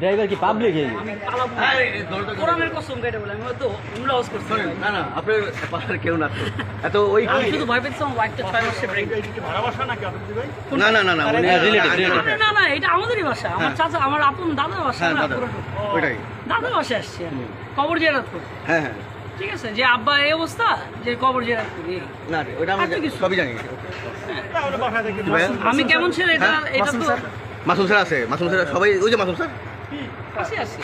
Driver কি public আমি পালাবো কোরআনের কসম কেটে বলে আমি হয়তো উমরা হাউস করছি। না না আপনার পাড়ার কেউ না এত ওই আমি শুধু ভয় পেয়েছি ওয়াইফটা ছয় মাসে ব্রেক না না না না উনি relative, না না এটা আমাদেরই বাসা আমার চাচা আমার আপন দাদার বাসা হ্যাঁ না। ওইটাই। দাদার বাসায় আসছি আমি। কবর জেরাত করতে হ্যাঁ হ্যাঁ। ঠিক আছে যে আব্বা এই অবস্থা যে কবর জেরা করি। না রে, ওটা আমি। সবই জানি? আমি কেমন ছেলে? এটা হ্যাঁ, এটা তো মাসুম স্যার। আছে মাসুম স্যার সবাই ওই যে মাসুম স্যার। আছে আসি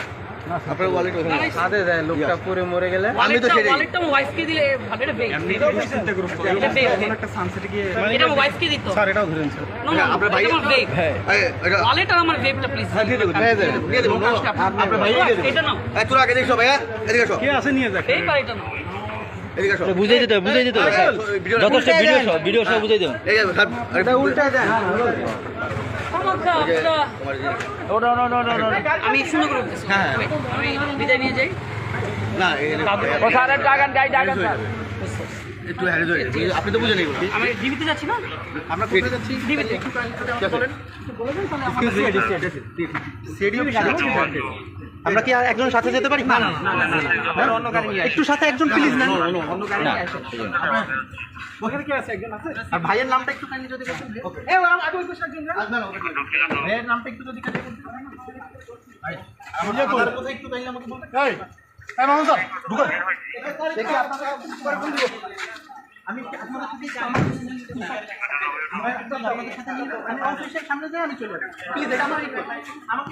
আপনার ওয়ালেট ওখানে সাথে যায় লোকটা পরে মরে গেলে। আমি তো সেটাই ওয়ালেটটা ওয়াইফকে দিলে ভালো এটা বেগ এটা বেগ এটা ওয়াইফকে দিত। স্যার এটাও ধরেন স্যার হ্যাঁ, আপনার ভাই- আমার বেগ এটা ওয়ালেট আর আমার বেগটা প্লিজ হ্যাঁ দিয়ে দেবো দিয়ে দেবো। দিয়ে দেবো। আপনার ভাই এটা নাও। এই তোরা আগে দেখছ ভাইয়া। এদিকে আসো। বেগ আর এটা নাও এদিকে আসো বুঝাই দিতে হবে বুঝাই দিতে হবে। যথেষ্ট ভিডিও সহ ভিডিও সহ বুঝাই দেবেন। উল্টা আমি করে হ্যাঁ। আমি বিদায় নিয়ে যাই। না একটু হ্যারিজ আপনি তো বুঝেন এগুলো আমি ডিবিতে যাচ্ছি না? আমরা কোথায় যাচ্ছি? ডিবিতে আমরা কি আর একজন সাথে যেতে পারি না একটু সাথে একজন প্লিজ না ওখানে কি আছে একজন আছে আর ভাইয়ের নামটা একটু কাইন্ডলি যদি? ভাইয়ের নামটা একটু যদি আমার একটু কাইন্ডলি আমাকে বলতেন এই এই মামুন স্যার ঢুকুন দেখি আপনারা উপরে কোন আমি আপনাদের সাথে আমার আমি অফিসের সামনে যাই আমি চলে যাই প্লিজ এটা আমার আমাকে